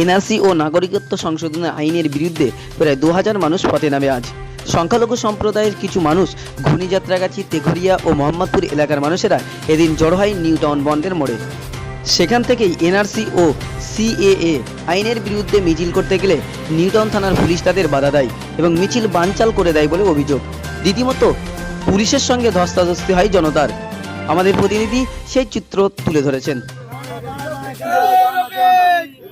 NRC ও নাগরিকত্ব সংশোধন আইনের বিরুদ্ধে প্রায় দু হাজার মানুষ পথে নামে আজ। সংখ্যালঘু সম্প্রদায়ের কিছু মানুষ ঘূর্ণিযাত্রাগাছি তেঘরিয়া ও মোহাম্মদপুর এলাকার মানুষেরা এদিন জড়ো হয় নিউ টাউন বন্ডের মোড়ে। সেখান থেকেই এনআরসি ও সিএএ আইনের বিরুদ্ধে মিছিল করতে গেলে নিউটাউন থানার পুলিশ তাদের বাধা দেয় এবং মিছিল বানচাল করে দেয় বলে অভিযোগ। রীতিমতো পুলিশের সঙ্গে ধস্তাধস্তি হয় জনতার। আমাদের প্রতিনিধি সেই চিত্র তুলে ধরেছেন।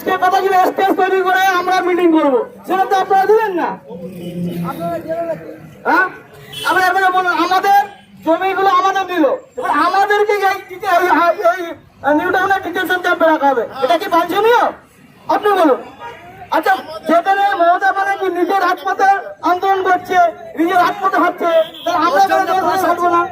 আজকে কথা ছিল স্টেজ তৈরি করে আমরা মিটিং করব। সেটা তো আপনারা দিলেন না। হ্যাঁ? আমরা এবারে বলুন আমাদের জমিগুলো আমাদের দিল। এবার আমাদেরকে এই নিউ টাউনের ডিটেনশন ক্যাম্পে রাখা হবে। এটা কি বাঞ্ছনীয়? আপনি বলুন। আচ্ছা যেখানে মমতা ব্যানার্জি নিজের হাতপথে আন্দোলন করছে নিজের হাতপথে হচ্ছে আমরা না?